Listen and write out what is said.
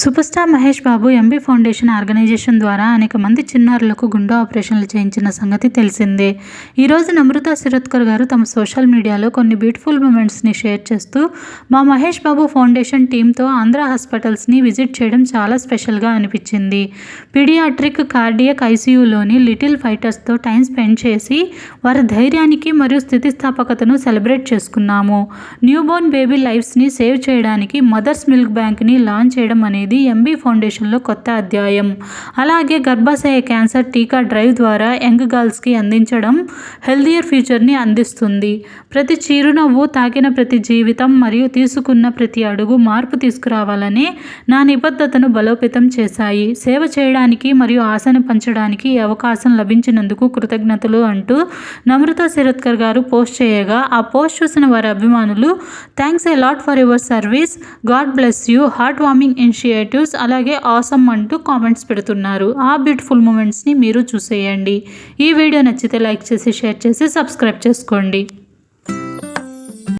Super star Mahesh Babu MB foundation organisation ద్వారా అనేక మంది చిన్నారులకు గుండె ఆపరేషన్లు చేయించిన సంగతి తెలిసిందే. ఈరోజు నమ్రత శిరత్కర్ గారు తమ సోషల్ మీడియాలో కొన్ని బ్యూటిఫుల్ మూమెంట్స్ని షేర్ చేస్తూ మా మహేష్ బాబు ఫౌండేషన్ టీంతో ఆంధ్ర హాస్పిటల్స్ని విజిట్ చేయడం చాలా స్పెషల్గా అనిపించింది. పీడియాట్రిక్ కార్డియక్ ఐసీయూలోని లిటిల్ ఫైటర్స్తో టైం స్పెండ్ చేసి వారి ధైర్యానికి మరియు స్థితిస్థాపకతను సెలబ్రేట్ చేసుకున్నాము. న్యూబోర్న్ బేబీ లైఫ్స్ని సేవ్ చేయడానికి మదర్స్ మిల్క్ బ్యాంక్ని లాంచ్ చేయడం అనేది ఎంబీ ఫౌండేషన్లో కొత్త అధ్యాయం. అలాగే గర్భాశయ క్యాన్సర్ టీకా డ్రైవ్ ద్వారా యంగ్ గర్ల్స్కి అందించడం హెల్దియర్ ఫ్యూచర్ని అందిస్తుంది. ప్రతి చిరునవ్వు తాకిన ప్రతి జీవితం మరియు తీసుకున్న ప్రతి అడుగు మార్పు తీసుకురావాలనే నా నిబద్ధతను బలోపేతం చేశాయి. సేవ చేయడానికి మరియు ఆశను పంచడానికి ఈ అవకాశం లభించినందుకు కృతజ్ఞతలు అంటూ నమృత శిరత్కర్ గారు పోస్ట్ చేయగా ఆ పోస్ట్ చూసిన వారి అభిమానులు thanks a lot for your service. God bless you. Heart warming creatives అలాగే ఆసమ్ అంటూ కామెంట్స్ పెడుతున్నారు. ఆ బ్యూటిఫుల్ మూమెంట్స్ని మీరు చూసేయండి. ఈ వీడియో నచ్చితే లైక్ చేసి షేర్ చేసి సబ్స్క్రైబ్ చేసుకోండి.